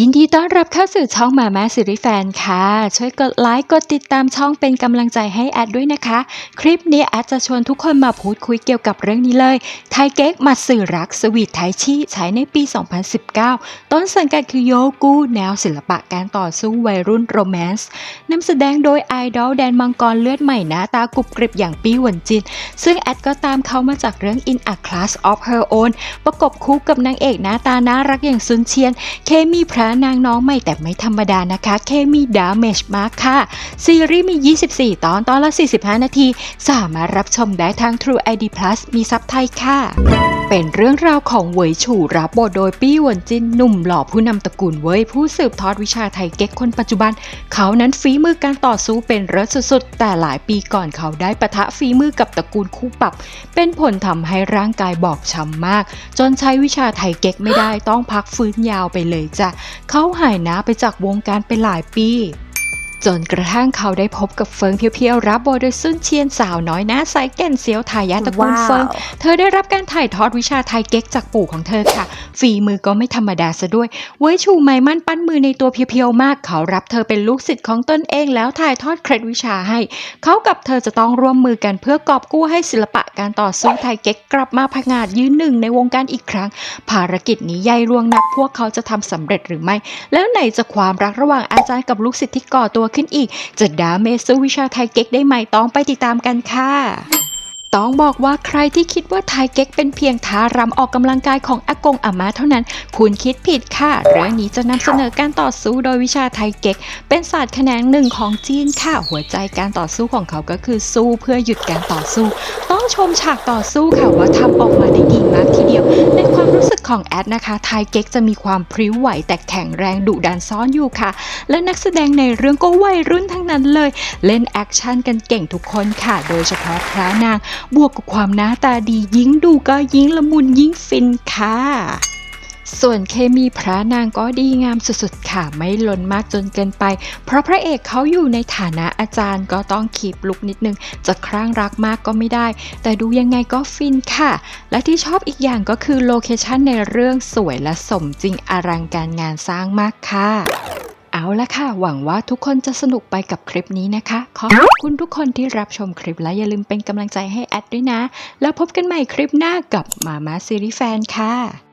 ยินดีต้อนรับเข้าสู่ช่องมาม่าซีรีส์แฟนค่ะ ช่วยกดไลค์กดติดตามช่องเป็นกำลังใจให้แอดด้วยนะคะ คลิปนี้แอดจะชวนทุกคนมาพูดคุยเกี่ยวกับเรื่องนี้เลย ไทยเก๊กมาสื่อรักสวีทไทชี่ใช้ในปี 2019 ต้นสังกัดคือโยกูแนวศิลปะการต่อสู้วัยรุ่นโรแมนส์นำแสดงโดยไอดอลแดนมังกรเลือดใหม่หน้าตากรุบกริบอย่างปี้หวนจิน ซึ่งแอดก็ตามเขามาจากเรื่อง In a Class of Her Own ประกบคู่กับนางเอกหน้าตาน่ารักอย่างซุนเชียน เคมีพระนางน้องใหม่แต่ไม่ธรรมดานะคะ เคมีดาเมจมากค่ะ ซีรีส์มี 24 ตอนตอนละ 45 นาที สามารถรับชมได้ทาง True ID Plus มีซับไทยค่ะ เป็นเรื่องราวของเวยฉู่รับบทโดยปี้หวนจินหนุ่มหล่อผู้นำตระกูลเวยผู้สืบทอดวิชาไทยเก๊กคนปัจจุบัน เขานั้นฝีมือการต่อสู้เป็นเลิศสุดๆ แต่หลายปีก่อนเขาได้ปะทะฝีมือกับตระกูลคู่ปรับ เป็นผลทำให้ร่างกายบอบช้ำมาก จนใช้วิชาไทยเก๊กไม่ได้ต้องพักฟื้นยาวไปเลยจ้ะเขาหายหน้าไปจากวงการไปหลายปี จนกระทั่งเขาได้พบกับเฟิงเพียวๆ รับบทโดยซุนเชียนสาวน้อยหน้าใสแก่นเซียวทายาทตระกูลว้าวเฟิง เธอได้รับการถ่ายทอดวิชาไทยเก๊กจากปู่ของเธอค่ะ ฝีมือก็ไม่ธรรมดาซะด้วย เว้ยชูไมมั่นปั้นมือในตัวเพียวๆ มาก เขารับเธอเป็นลูกศิษย์ของตนเองแล้วถ่ายทอดเคล็ดวิชาให้ เขากับเธอจะต้องร่วมมือกันเพื่อกอบกู้ให้ศิลปะการต่อสู้ไทยเก๊กกลับมาผงาดยืนหนึ่งในวงการอีกครั้ง ภารกิจนี้ใหญ่รวงนักพวกเขาจะทำสำเร็จหรือไม่ แล้วไหนจะความรักระหว่างอาจารย์กับลูกศิษย์ที่ก่อตัวขึ้นอีก จะดาเมจสู้วิชาไทยเก๊กได้ไหมต้องไปติดตามกันค่ะต้องบอกว่าใครที่คิดว่าไทยเก๊กเป็นเพียงท่ารำออกกำลังกายของอากงอาม่าเท่านั้น คุณคิดผิดค่ะ เรื่องนี้จะนำเสนอการต่อสู้โดยวิชาไทยเก๊ก เป็นศาสตร์แขนงหนึ่งของจีนค่ะ หัวใจการต่อสู้ของเขาก็คือสู้เพื่อหยุดการต่อสู้ ต้องชมฉากต่อสู้ค่ะว่าทำออกมาได้ดีมาก ของแอดนะคะไทยเก๊กจะมีความพริ้วไหวแต่แข็งแรงดุดันซ้อนอยู่ค่ะ และนักแสดงในเรื่องก็วัยรุ่นทั้งนั้นเลย เล่นแอคชั่นกันเก่งทุกคนค่ะ โดยเฉพาะพระนาง บวกกับความหน้าตาดียิ่งดูก็ยิ่งละมุนยิ่งฟินค่ะ ส่วนเคมีพระนางก็ดีงามสุดๆค่ะ ไม่ล้นมากจนเกินไป เพราะพระเอกเขาอยู่ในฐานะอาจารย์ก็ต้องขีบลุกนิดนึง จะคลั่งรักมากก็ไม่ได้ แต่ดูยังไงก็ฟินค่ะ และที่ชอบอีกอย่างก็คือโลเคชันในเรื่องสวยและสมจริงอลังการงานสร้างมากค่ะเอาละค่ะ หวังว่าทุกคนจะสนุกไปกับคลิปนี้นะคะ ขอขอบคุณทุกคนที่รับชมคลิปและอย่าลืมเป็นกำลังใจให้แอดด้วยนะ แล้วพบกันใหม่คลิปหน้ากับมาม่าซีรีส์แฟนค่ะ